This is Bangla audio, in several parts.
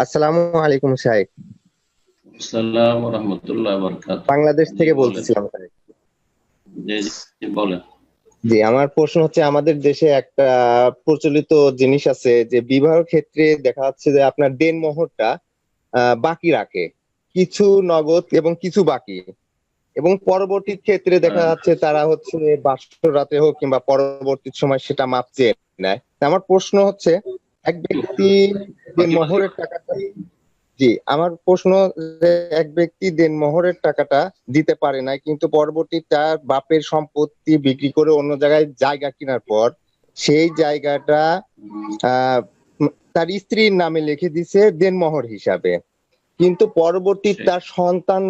আসসালামু আলাইকুম শাহেক আসসালাম রহমতুল্লাহ বরকাত বাংলাদেশ থেকে জি, বলতেছিলাম শাহেক। জি জি, বলেন। জি আমার প্রশ্ন হচ্ছে আমাদের দেশে একটা প্রচলিত জিনিস আছে যে বিবাহ ক্ষেত্রে দেখা যাচ্ছে যে আপনার দেনমোহরটা আহ, বাকি রাখে। কিছু নগদ এবং কিছু বাকি। এবং পরবর্তী ক্ষেত্রে দেখা হ্যাঁ। যাচ্ছে তারা হচ্ছে বাসর রাতে হোক কিংবা পরবর্তী সময় সেটা মাপ চেয়ে নেয়। আমার প্রশ্ন হচ্ছে এক ব্যক্তি দেনমোহরের টাকাটা জি আমার প্রশ্ন যে এক ব্যক্তি দেনমোহরের টাকাটা দিতে পারে না কিন্তু পরবর্তী তার বাপের সম্পত্তি বিক্রি করে অন্য জায়গায় জায়গা কেনার পর সেই জায়গাটা তার স্ত্রীর নামে লিখে দিছে দেনমোহর হিসাবে। কিন্তু পরবর্তী তার সন্তান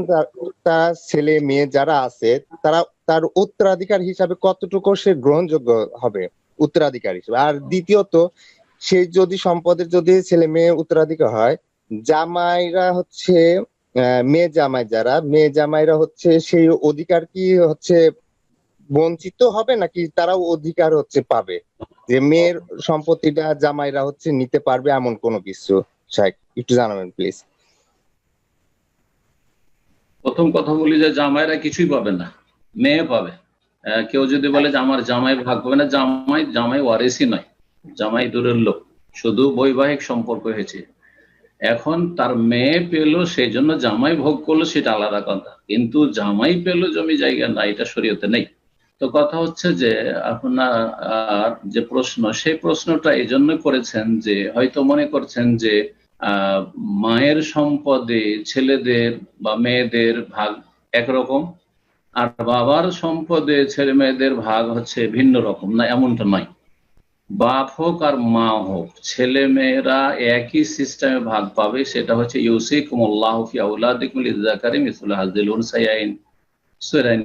তার ছেলে মেয়ে যারা আছে তারা তার উত্তরাধিকার হিসাবে কতটুকু সে গ্রহণযোগ্য হবে? উত্তরাধিকার হিসেবে। আর দ্বিতীয়ত সে যদি সম্পদের যদি ছেলে মেয়ে উত্তরাধিকার হয়, জামাইরা হচ্ছে মেয়ে জামাই যারা, মেয়ে জামাইরা হচ্ছে সেই অধিকার কি হচ্ছে বঞ্চিত হবে নাকি তারাও অধিকার হচ্ছে পাবে? যে মেয়ের সম্পত্তিটা জামাইরা হচ্ছে নিতে পারবে এমন কোনো কিছু? শাহেক একটু জানাবেন প্লিজ। প্রথম কথা বলি যে জামাইরা কিছুই পাবে না, মেয়ে পাবে। কেউ যদি বলে যে আমার জামাই ভাগ পাবে না জামাই জামাই ওয়ারিসই নয়। জামাই দূরের লোক। শুধু বৈবাহিক সম্পর্ক হয়েছে। এখন তার মেয়ে পেল সেই জন্য জামাই ভোগ করল, সেটা আলাদা কথা। কিন্তু জামাই পেল, জমি জায়গা না এটা শরীয়তে নেই। তো কথা হচ্ছে যে, আপনার যে প্রশ্ন, সেই প্রশ্নটা এই জন্য করেছেন যে, হয়তো মনে করছেন যে মায়ের সম্পদে ছেলেদের বা মেয়েদের ভাগ একরকম, আর বাবার সম্পদে ছেলে মেয়েদের ভাগ হচ্ছে ভিন্ন রকম, না, এমনটা নয়। বাপ হোক আর মা হোক, ছেলে মেয়েরা একই সিস্টেমে ভাগ পাবে, সেটা হচ্ছে ইউসিকুম আল্লাহ ফি আউলাদিকুম লিযাকারি মিসলু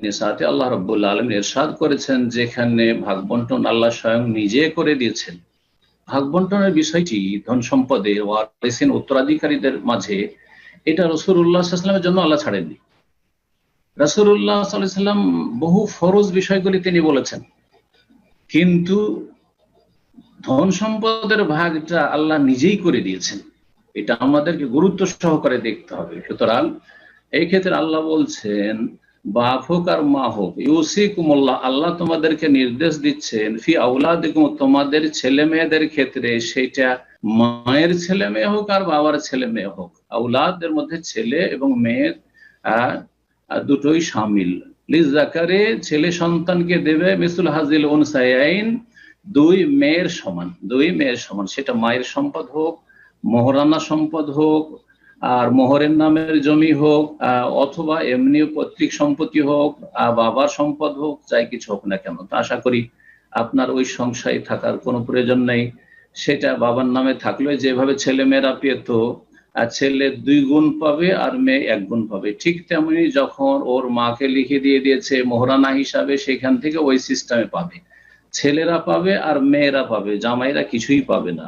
নিসাতে আল্লাহ রাব্বুল আলামিন ইরশাদ করেছেন, যেখানে ভাগ বন্টন আল্লাহ স্বয়ং নিজে করে দিয়েছেন। ভাগ বন্টনের বিষয়টি ধন সম্পদে ওয়ারিসিন উত্তরাধিকারীদের মাঝে, এটা রসুল্লাহ সাল্লামের জন্য আল্লাহ ছাড়েননি। রসুল্লাহ সাল্লাম বহু ফরজ বিষয়গুলি তিনি বলেছেন। কিন্তু ধন সম্পদের ভাগটা আল্লাহ নিজেই করে দিয়েছেন। এটা আমাদেরকে গুরুত্ব সহকারে দেখতে হবে। সুতরাং এই ক্ষেত্রে আল্লাহ বলছেন বাপ হোক আর মা হোক ইউসিকুমুল্লাহ, আল্লাহ তোমাদেরকে নির্দেশ দিচ্ছেন, ফি আউলাদিকুম তোমাদের ছেলে মেয়েদের ক্ষেত্রে সেটা মায়ের ছেলে মেয়ে হোক আর বাবার ছেলে মেয়ে হোক। আউলাদের মধ্যে ছেলে এবং মেয়ের দুটোই সামিল। লিজ ছেলে সন্তানকে দেবে মিসুল হাজিল উনসাইন দুই মেয়ের সমান, দুই মেয়ের সমান। সেটা মায়ের সম্পদ হোক, মোহরানা সম্পদ হোক, আর মোহরের নামের জমি হোক অথবা এমনি পৈতৃক সম্পত্তি হোক বাবার সম্পদ হোক, যাই কিছু হোক না কেন। তো আশা করি আপনার ওই সংশয় থাকার কোনো প্রয়োজন নেই। সেটা বাবার নামে থাকলে যেভাবে ছেলে মেয়েরা পেত ছেলে দুই গুণ পাবে আর মেয়ে এক গুণ পাবে। ঠিক তেমনি যখন ওর মাকে লিখে দিয়ে দিয়েছে মোহরানা হিসাবে, সেখান থেকে ওই সিস্টেমে পাবে। ছেলেরা পাবে আর মেয়েরা পাবে জামাইরা কিছুই পাবে না।